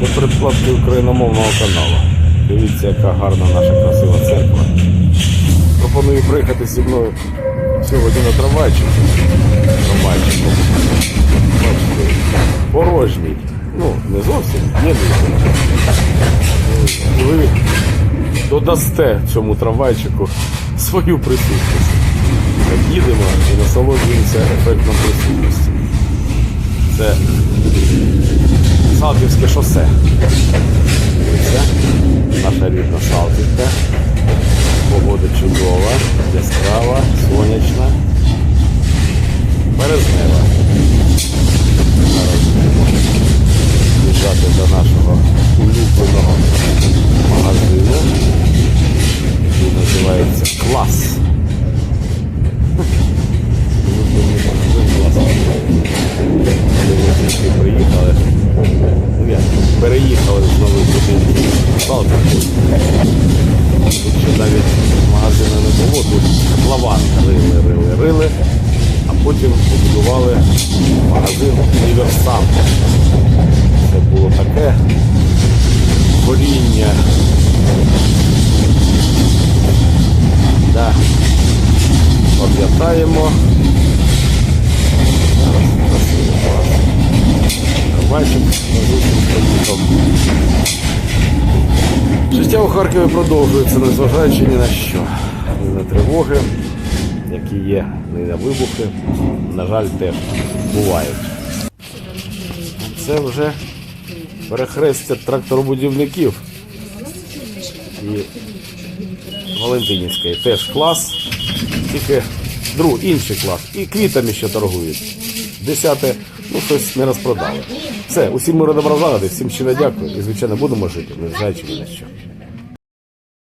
до передплатки україномовного каналу. Дивіться, яка гарна наша красива церква. Пропоную приїхати зі мною сьогодні на трамвайчик. Трамвайчик. Бачите, порожній. Ну, не зовсім, є. І ви додасте цьому трамвайчику свою присутність. Їдемо і насолоджуємося ефектом присутності. Це Салтівське шосе. Дивіться, наша рідна Салтівка. Погода чудова, яскрава, сонячна, березнева. Зараз будемо їжджати до нашого улюбленого магазину, який називається Клас. Ну як, переїхали з нових будинків. Тут ще навіть магазину не було, тут лаван рили, рили, рили, а потім побудували магазин універсам. Це було таке горіння. Да. Пам'ятаємо. Життя у Харкові продовжується, незважаючи ні на що. Ні на тривоги, які є, ні на вибухи. На жаль, теж бувають. Це вже перехрестя тракторобудівників і Валентинівської. Теж клас, тільки друг, інший клас. І квітами ще торгують. Десяте, ну щось не розпродали. Все, усім миру добра злагоди, всім щиро дякую. І, звичайно, будемо жити, незважаючи ні на що.